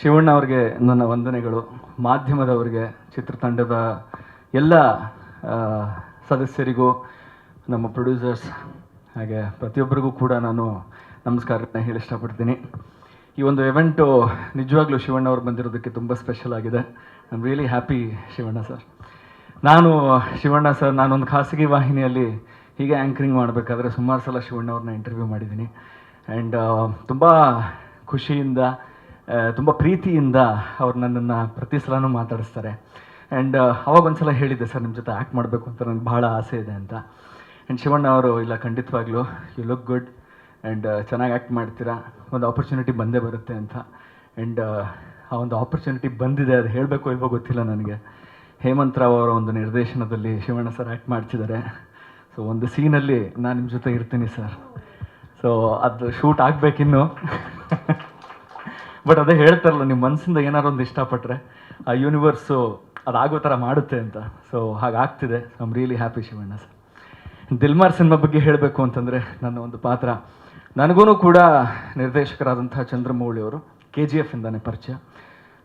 ಶಿವಣ್ಣ ಅವ್ರಿಗೆ ನನ್ನ ವಂದನೆಗಳು. ಮಾಧ್ಯಮದವರಿಗೆ, ಚಿತ್ರತಂಡದ ಎಲ್ಲ ಸದಸ್ಯರಿಗೂ, ನಮ್ಮ ಪ್ರೊಡ್ಯೂಸರ್ಸ್ ಹಾಗೆ ಪ್ರತಿಯೊಬ್ಬರಿಗೂ ಕೂಡ ನಾನು ನಮಸ್ಕಾರನ ಹೇಳಿ ಇಷ್ಟಪಡ್ತೀನಿ. ಈ ಒಂದು ಇವೆಂಟು ನಿಜವಾಗ್ಲೂ ಶಿವಣ್ಣ ಅವ್ರು ಬಂದಿರೋದಕ್ಕೆ ತುಂಬ ಸ್ಪೆಷಲ್ ಆಗಿದೆ. I am really happy Shivanna sir ನಾನು, ಶಿವಣ್ಣ ಸರ್ ನಾನೊಂದು ಖಾಸಗಿ ವಾಹಿನಿಯಲ್ಲಿ ಹೀಗೆ ಆ್ಯಂಕರಿಂಗ್ ಮಾಡಬೇಕಾದ್ರೆ ಸುಮಾರು ಸಲ ಶಿವಣ್ಣ ಅವ್ರನ್ನ ಇಂಟರ್ವ್ಯೂ ಮಾಡಿದ್ದೀನಿ. ಆ್ಯಂಡ್ ತುಂಬ ಖುಷಿಯಿಂದ ತುಂಬ ಪ್ರೀತಿಯಿಂದ ಅವ್ರು ನನ್ನನ್ನು ಪ್ರತಿ ಸಲನೂ ಮಾತಾಡಿಸ್ತಾರೆ ಆ್ಯಂಡ್ ಅವಾಗ ಒಂದ್ಸಲ ಹೇಳಿದ್ದೆ, ಸರ್ ನಿಮ್ಮ ಜೊತೆ ಆ್ಯಕ್ಟ್ ಮಾಡಬೇಕು ಅಂತ ನನಗೆ ಭಾಳ ಆಸೆ ಇದೆ ಅಂತ. ಆ್ಯಂಡ್ ಶಿವಣ್ಣ ಅವರು, ಇಲ್ಲ, ಖಂಡಿತವಾಗ್ಲೂ ಯು ಲುಕ್ ಗುಡ್ ಆ್ಯಂಡ್ ಚೆನ್ನಾಗಿ ಆ್ಯಕ್ಟ್ ಮಾಡ್ತೀರಾ. ಒಂದು ಆಪರ್ಚುನಿಟಿ ಬಂದೇ ಬರುತ್ತೆ ಅಂತ. ಆ್ಯಂಡ್ ಆ ಒಂದು ಆಪರ್ಚುನಿಟಿ ಬಂದಿದೆ, ಅದು ಹೇಳಬೇಕು ಇಲ್ವೋ ಗೊತ್ತಿಲ್ಲ ನನಗೆ. ಹೇಮಂತ್ ರಾವ್ ಅವರ ಒಂದು ನಿರ್ದೇಶನದಲ್ಲಿ ಶಿವಣ್ಣ ಸರ್ ಆ್ಯಕ್ಟ್ ಮಾಡ್ತಿದ್ದಾರೆ. ಸೊ ಒಂದು ಸೀನಲ್ಲಿ ನಾನು ನಿಮ್ಮ ಜೊತೆ ಇರ್ತೀನಿ, ಸರ್. ಸೊ ಅದು ಶೂಟ್ ಆಗಬೇಕಿನ್ನು. ಬಟ್ ಅದೇ ಹೇಳ್ತಾರಲ್ಲ ನಿಮ್ಮ ಮನಸ್ಸಿಂದ ಏನಾರು ಒಂದು ಇಷ್ಟಪಟ್ಟರೆ ಆ ಯೂನಿವರ್ಸು ಅದಾಗೋ ಥರ ಮಾಡುತ್ತೆ ಅಂತ. So ಹಾಗಾಗ್ತಿದೆ I am really happy Shivanna sir Dilmar cinema ಬಗ್ಗೆ ಹೇಳಬೇಕು ಅಂತಂದರೆ, ನನ್ನ ಒಂದು ಪಾತ್ರ. ನನಗೂ ಕೂಡ ನಿರ್ದೇಶಕರಾದಂತಹ ಚಂದ್ರಮೌಳಿ ಅವರು ಕೆ ಜಿ ಎಫ್ ಇಂದಾನೆ ಪರಿಚಯ.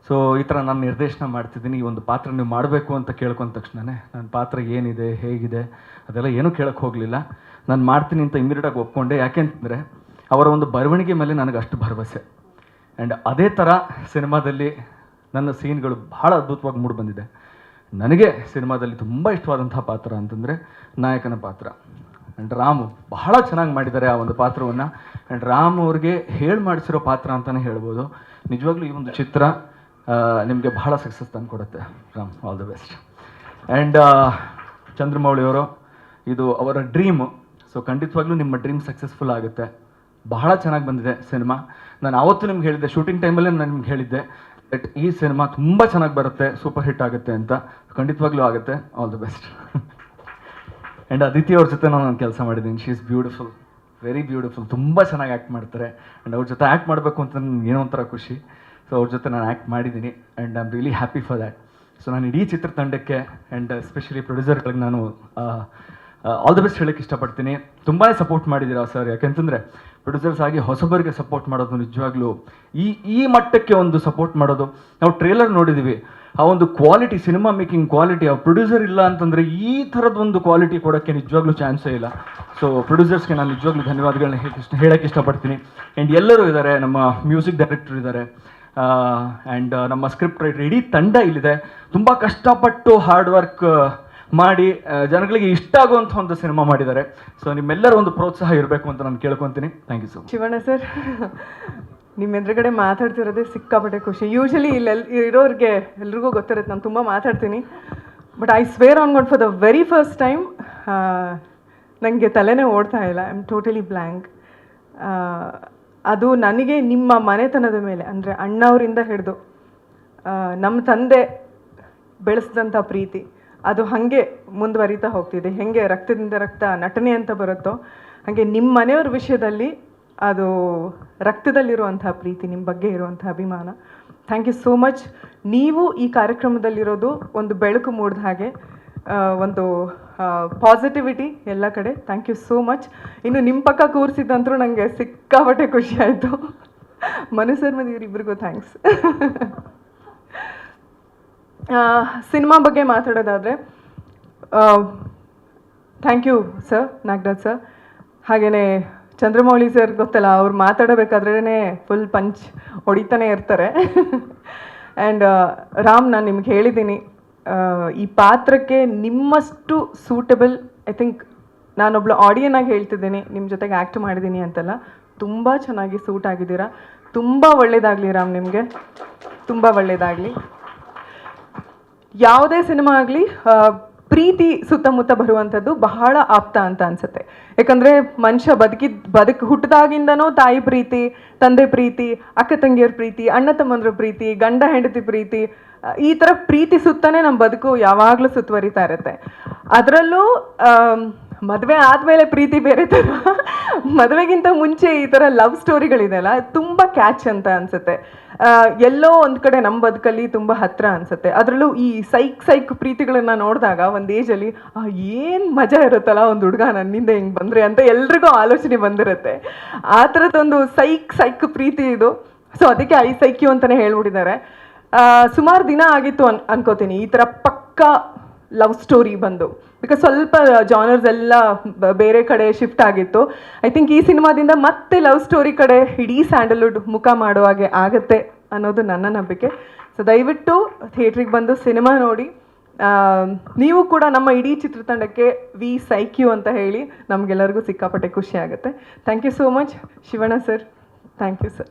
ಸೊ ಈ ಥರ ನಾನು ನಿರ್ದೇಶನ ಮಾಡ್ತಿದ್ದೀನಿ. ಈ ಒಂದು ಪಾತ್ರ ನೀವು ಮಾಡಬೇಕು ಅಂತ ಕೇಳ್ಕೊಂಡ ತಕ್ಷಣವೇ ನನ್ನ ಪಾತ್ರ ಏನಿದೆ, ಹೇಗಿದೆ, ಅದೆಲ್ಲ ಏನೂ ಕೇಳಕ್ಕೆ ಹೋಗಲಿಲ್ಲ. ನಾನು ಮಾಡ್ತೀನಿ ಅಂತ ಇಮಿಡಿಯೇಟಾಗಿ ಒಪ್ಕೊಂಡೆ. ಯಾಕೆಂತಂದರೆ, ಅವರ ಒಂದು ಬರವಣಿಗೆ ಮೇಲೆ ನನಗೆ ಅಷ್ಟು ಭರವಸೆ. ಆ್ಯಂಡ್ ಅದೇ ಥರ ಸಿನಿಮಾದಲ್ಲಿ ನನ್ನ ಸೀನ್ಗಳು ಬಹಳ ಅದ್ಭುತವಾಗಿ ಮೂಡಿ ಬಂದಿದೆ ನನಗೆ ಸಿನಿಮಾದಲ್ಲಿ ತುಂಬ ಇಷ್ಟವಾದಂಥ ಪಾತ್ರ ಅಂತಂದರೆ ನಾಯಕನ ಪಾತ್ರ. ಆ್ಯಂಡ್ ರಾಮು ಬಹಳ ಚೆನ್ನಾಗಿ ಮಾಡಿದ್ದಾರೆ ಆ ಒಂದು ಪಾತ್ರವನ್ನು. ಆ್ಯಂಡ್ ರಾಮ್ ಅವ್ರಿಗೆ ಹೇಳಿ ಮಾಡಿಸಿರೋ ಪಾತ್ರ ಅಂತಲೇ ಹೇಳ್ಬೋದು. ನಿಜವಾಗ್ಲೂ ಈ ಒಂದು ಚಿತ್ರ ನಿಮಗೆ ಬಹಳ ಸಕ್ಸಸ್ ತಂದು ಕೊಡುತ್ತೆ Ram. All the best and ಚಂದ್ರಮೌಳಿಯವರು, ಇದು ಅವರ ಡ್ರೀಮು ಸೊ ಖಂಡಿತವಾಗ್ಲೂ ನಿಮ್ಮ ಡ್ರೀಮ್ ಸಕ್ಸಸ್ಫುಲ್ ಆಗುತ್ತೆ. ಬಹಳ ಚೆನ್ನಾಗಿ ಬಂದಿದೆ ಸಿನಿಮಾ. ನಾನು ಆವತ್ತು ನಿಮ್ಗೆ ಹೇಳಿದ್ದೆ ಶೂಟಿಂಗ್ ಟೈಮಲ್ಲೇ ನಾನು ನಿಮ್ಗೆ ಹೇಳಿದ್ದೆ ಬಟ್ ಈ ಸಿನಿಮಾ ತುಂಬ ಚೆನ್ನಾಗಿ ಬರುತ್ತೆ ಸೂಪರ್ ಹಿಟ್ ಆಗುತ್ತೆ ಅಂತ. ಖಂಡಿತವಾಗ್ಲೂ ಆಗುತ್ತೆ. All the best and Aditi ಅವ್ರ ಜೊತೆ ನಾನು ಕೆಲಸ ಮಾಡಿದ್ದೀನಿ. She is beautiful very beautiful ತುಂಬ ಚೆನ್ನಾಗಿ ಆ್ಯಕ್ಟ್ ಮಾಡ್ತಾರೆ. ಆ್ಯಂಡ್ ಅವ್ರ ಜೊತೆ ಆ್ಯಕ್ಟ್ ಮಾಡಬೇಕು ಅಂತ ನನಗೆ ಏನೋ ಒಂಥರ ಖುಷಿ. ಸೊ ಅವ್ರ ಜೊತೆ ನಾನು ಆ್ಯಕ್ಟ್ ಮಾಡಿದ್ದೀನಿ and I am really happy for that so ನಾನು ಇಡೀ ಚಿತ್ರತಂಡಕ್ಕೆ ಆ್ಯಂಡ್ ಎಸ್ಪೆಷಲಿ ಪ್ರೊಡ್ಯೂಸರ್ಗಳಿಗೆ ನಾನು ಆಲ್ ದ ಬೆಸ್ಟ್ ಹೇಳಕ್ಕೆ ಇಷ್ಟಪಡ್ತೀನಿ. ತುಂಬಾ ಸಪೋರ್ಟ್ ಮಾಡಿದ್ದೀರಾ ಸರ್ ಯಾಕೆಂತಂದರೆ ಪ್ರೊಡ್ಯೂಸರ್ಸ್ ಆಗಿ ಹೊಸಬರಿಗೆ ಸಪೋರ್ಟ್ ಮಾಡೋದು ನಿಜವಾಗ್ಲೂ ಈ ಈ ಮಟ್ಟಕ್ಕೆ ಒಂದು ಸಪೋರ್ಟ್ ಮಾಡೋದು. ನಾವು ಟ್ರೇಲರ್ ನೋಡಿದ್ದೀವಿ ಆ ಒಂದು ಕ್ವಾಲಿಟಿ ಸಿನಿಮಾ ಮೇಕಿಂಗ್ ಕ್ವಾಲಿಟಿ ಆ ಪ್ರೊಡ್ಯೂಸರ್ ಇಲ್ಲ ಅಂತಂದರೆ ಈ ಥರದ ಒಂದು ಕ್ವಾಲಿಟಿ ಕೊಡೋಕ್ಕೆ ನಿಜವಾಗ್ಲೂ ಚಾನ್ಸೇ ಇಲ್ಲ. ಸೊ ಪ್ರೊಡ್ಯೂಸರ್ಸ್ಗೆ ನಾನು ನಿಜವಾಗ್ಲೂ ಧನ್ಯವಾದಗಳನ್ನ ಹೇಳಕ್ಕೆ ಇಷ್ಟಪಡ್ತೀನಿ. ಆ್ಯಂಡ್ ಎಲ್ಲರೂ ಇದ್ದಾರೆ ನಮ್ಮ ಮ್ಯೂಸಿಕ್ ಡೈರೆಕ್ಟರ್ ಇದ್ದಾರೆ ಆ್ಯಂಡ್ ನಮ್ಮ ಸ್ಕ್ರಿಪ್ಟ್ ರೈಟರ್ ಇಡೀ ತಂಡ ಇಲ್ಲಿದೆ. ತುಂಬ ಕಷ್ಟಪಟ್ಟು ಹಾರ್ಡ್ ವರ್ಕ್ ಮಾಡಿ ಜನಗಳಿಗೆ ಇಷ್ಟ ಆಗುವಂಥ ಒಂದು ಸಿನಿಮಾ ಮಾಡಿದ್ದಾರೆ. ಸೊ ನಿಮ್ಮೆಲ್ಲರ ಒಂದು ಪ್ರೋತ್ಸಾಹ ಇರಬೇಕು ಅಂತ ನಾನು ಕೇಳ್ಕೊತೀನಿ. Thank you so Shivanna sir, ನಿಮ್ಮ ಎದುರುಗಡೆ ಮಾತಾಡ್ತಿರೋದೇ ಸಿಕ್ಕಾಪಟ್ಟೆ ಖುಷಿ. ಯೂಶಲಿ ಇಲ್ಲೆಲ್ಲಿ ಇರೋರಿಗೆ ಎಲ್ರಿಗೂ ಗೊತ್ತಿರುತ್ತೆ, ನಾನು ತುಂಬ ಮಾತಾಡ್ತೀನಿ. But I swear on God for the very first time ನನಗೆ ತಲೆನೇ ಓಡ್ತಾ ಇಲ್ಲ. ಐ ಆಮ್ ಟೋಟಲಿ ಬ್ಲ್ಯಾಂಕ್ ಅದು ನನಗೆ ನಿಮ್ಮ ಮನೆತನದ ಮೇಲೆ, ಅಂದರೆ ಅಣ್ಣವರಿಂದ ಹಿಡಿದು ನಮ್ಮ ತಂದೆ ಬೆಳೆಸಿದಂಥ ಪ್ರೀತಿ. ಅದು ಹಾಗೆ ಮುಂದುವರಿತಾ ಹೋಗ್ತಿದೆ. ಹೆಂಗೆ ರಕ್ತದಿಂದ ರಕ್ತ ನಟನೆ ಅಂತ ಬರುತ್ತೋ, ಹಾಗೆ ನಿಮ್ಮ ಮನೆಯವ್ರ ವಿಷಯದಲ್ಲಿ ಅದು ರಕ್ತದಲ್ಲಿರುವಂತಹ ಪ್ರೀತಿ ನಿಮ್ಮ ಬಗ್ಗೆ ಇರುವಂಥ ಅಭಿಮಾನ. ಥ್ಯಾಂಕ್ ಯು ಸೋ ಮಚ್ ನೀವು ಈ ಕಾರ್ಯಕ್ರಮದಲ್ಲಿರೋದು ಒಂದು ಬೆಳಕು ಮೂಡಿದ ಹಾಗೆ ಒಂದು ಪಾಸಿಟಿವಿಟಿ ಎಲ್ಲ ಕಡೆ. ಥ್ಯಾಂಕ್ ಯು ಸೋ ಮಚ್ ಇನ್ನು ನಿಮ್ಮ ಪಕ್ಕ ಕೂರಿಸಿದ್ದಂತರು ನನಗೆ ಸಿಕ್ಕಾಪಟ್ಟೆ ಖುಷಿ ಆಯಿತು. ಮನು ಇವರಿಬ್ಬರಿಗೂ ಥ್ಯಾಂಕ್ಸ್ ಸಿನಿಮಾ ಬಗ್ಗೆ ಮಾತಾಡೋದಾದರೆ thank you sir Nagaraj sir ಹಾಗೆಯೇ ಚಂದ್ರಮೌಳಿ ಸರ್ ಗೊತ್ತಲ್ಲ, ಅವ್ರು ಮಾತಾಡಬೇಕಾದ್ರೇ ಫುಲ್ ಪಂಚ್ ಹೊಡಿತಾನೆ ಇರ್ತಾರೆ. ಆ್ಯಂಡ್ ರಾಮ್ ನಾನು ನಿಮ್ಗೆ ಹೇಳಿದ್ದೀನಿ ಈ ಪಾತ್ರಕ್ಕೆ ನಿಮ್ಮಷ್ಟು ಸೂಟಬಲ್ ಐ ಥಿಂಕ್ ನಾನೊಬ್ಳು ಆಗಿ ಹೇಳ್ತಿದ್ದೀನಿ ನಿಮ್ಮ ಜೊತೆಗೆ ಆ್ಯಕ್ಟ್ ಮಾಡಿದ್ದೀನಿ ಅಂತೆಲ್ಲ. ತುಂಬ ಚೆನ್ನಾಗಿ ಸೂಟ್ ಆಗಿದ್ದೀರಾ. ತುಂಬ ಒಳ್ಳೆಯದಾಗಲಿ ರಾಮ್ ನಿಮಗೆ. ತುಂಬ ಒಳ್ಳೇದಾಗಲಿ. ಯಾವುದೇ ಸಿನಿಮಾ ಆಗಲಿ ಪ್ರೀತಿ ಸುತ್ತಮುತ್ತ ಬರುವಂಥದ್ದು ಬಹಳ ಆಪ್ತ ಅಂತ ಅನ್ಸುತ್ತೆ. ಯಾಕಂದರೆ ಮನುಷ್ಯ ಬದುಕಿದ, ಬದುಕು ಹುಟ್ಟಿದಾಗಿಂದನೂ ತಾಯಿ ಪ್ರೀತಿ, ತಂದೆ ಪ್ರೀತಿ, ಅಕ್ಕ ತಂಗಿಯರ ಪ್ರೀತಿ, ಅಣ್ಣ ತಮ್ಮಂದ್ರ ಪ್ರೀತಿ, ಗಂಡ ಹೆಂಡತಿ ಪ್ರೀತಿ ಈ ಥರ ಪ್ರೀತಿ ಸುತ್ತನೇ ನಮ್ಮ ಬದುಕು ಯಾವಾಗಲೂ ಸುತ್ತುವರಿತಾ ಇರುತ್ತೆ. ಅದರಲ್ಲೂ ಮದುವೆ ಆದಮೇಲೆ ಪ್ರೀತಿ ಬೇರೆ ಥರ ಮದುವೆಗಿಂತ ಮುಂಚೆ ಈ ಥರ ಲವ್ ಸ್ಟೋರಿಗಳಿದೆಯಲ್ಲ ತುಂಬ ಕ್ಯಾಚ್ ಅಂತ ಅನ್ಸುತ್ತೆ. ಎಲ್ಲೋ ಒಂದು ಕಡೆ ನಮ್ಮ ಬದುಕಲ್ಲಿ ತುಂಬ ಹತ್ರ ಅನ್ಸುತ್ತೆ. ಅದರಲ್ಲೂ ಈ ಸೈಕ್ ಸೈಕ್ ಪ್ರೀತಿಗಳನ್ನ ನೋಡಿದಾಗ ಒಂದು ಏಜಲ್ಲಿ ಏನು ಮಜಾ ಇರುತ್ತಲ್ಲ ಒಂದು ಹುಡುಗ ನನ್ನಿಂದ ಹಿಂಗೆ ಬಂದರೆ ಅಂತ ಎಲ್ರಿಗೂ ಆಲೋಚನೆ ಬಂದಿರುತ್ತೆ. ಆ ಥರದ್ದೊಂದು ಸೈಕ್ ಸೈಕ್ ಪ್ರೀತಿ ಇದು. ಸೊ ಅದಕ್ಕೆ ಐ ಸೈಕ್ಯು ಅಂತಲೇ ಹೇಳ್ಬಿಟ್ಟಿದ್ದಾರೆ ಸುಮಾರು ದಿನ ಆಗಿತ್ತು ಅನ್, ಅನ್ಕೋತೀನಿ. ಈ ಥರ ಪಕ್ಕ ಲವ್ ಸ್ಟೋರಿ ಬಂದು. ಬಿಕಾಸ್ ಸ್ವಲ್ಪ ಜಾನರ್ಸ್ ಎಲ್ಲ ಬೇರೆ ಕಡೆ ಶಿಫ್ಟ್ ಆಗಿತ್ತು. ಐ ಥಿಂಕ್ ಈ ಸಿನಿಮಾದಿಂದ ಮತ್ತೆ ಲವ್ ಸ್ಟೋರಿ ಕಡೆ ಇಡೀ ಸ್ಯಾಂಡಲ್ವುಡ್ ಮುಖ ಮಾಡುವ ಹಾಗೆ ಆಗುತ್ತೆ ಅನ್ನೋದು ನನ್ನ ನಂಬಿಕೆ. ಸೊ ದಯವಿಟ್ಟು ಥಿಯೇಟ್ರಿಗೆ ಬಂದು ಸಿನಿಮಾ ನೋಡಿ. ನೀವು ಕೂಡ ನಮ್ಮ ಇಡೀ ಚಿತ್ರತಂಡಕ್ಕೆ ವಿ ಸೈಕ್ಯೂ ಅಂತ ಹೇಳಿ ನಮಗೆಲ್ಲರಿಗೂ ಸಿಕ್ಕಾಪಟ್ಟೆ ಖುಷಿ ಆಗುತ್ತೆ. Thank you so much Shivanna sir thank you sir